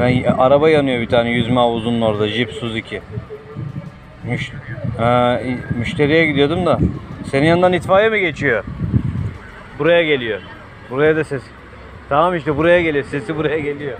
Ben araba yanıyor bir tane yüzme havuzunun orada Jeep Suzuki. Müş, Ha, müşteriye gidiyordum da. Senin yanından itfaiye mi geçiyor? Buraya geliyor. Buraya da ses. Tamam işte buraya geliyor. Sesi buraya geliyor.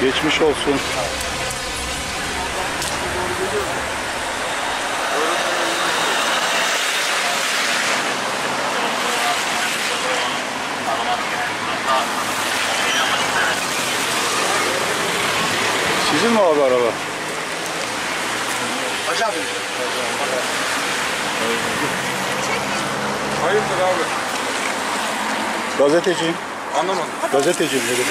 Geçmiş olsun. Sizin mi abi araba? Hocam. Hayırdır abi? Gazeteciyim. Anlamadım. Gazeteciyim dedim.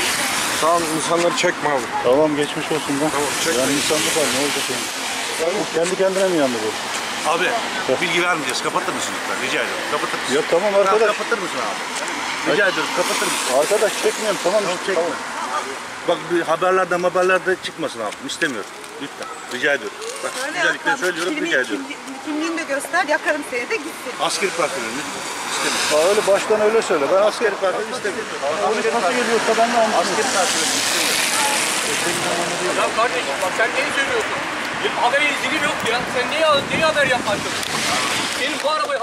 Tamam insanları çekme abi. Tamam geçmiş olsun da. Tamam, çekme. Yani insanlık var ne olacak yani? Kendi kendine mi yandı bu? Abi bilgi vermeyeceğiz. Kapatır mısın lütfen? Rica ediyorum. Kapatır mısın? Ya tamam Tamam, arkadaş. kapatır mısın abi? Rica ediyorum. Kapatır mısın? Arkadaş çekmiyorum tamam. Tamam, çekme. Bak bir haberlerde haberlerde çıkmasın abi. İstemiyorum. Lütfen. Rica ediyorum. Bak Öyle güzellikle yapma. söylüyorum. Kimliği- Rica ediyorum. kimli- Kimliğini de göster, yakarım seni de gitsin. Askeri partilerini lütfen. İstemiyorum. Ha, öyle baştan öyle söyle. Ben asker Askeri partilerini istemiyorum. polis nasıl geliyorsa ben de anlatayım. Askeri partilerini istemiyorum. Ya kardeşim bak sen neyi söylüyorsun? Bir haber izini yok ya. Sen niye, niye haber yapmazsın? Benim bu arabayı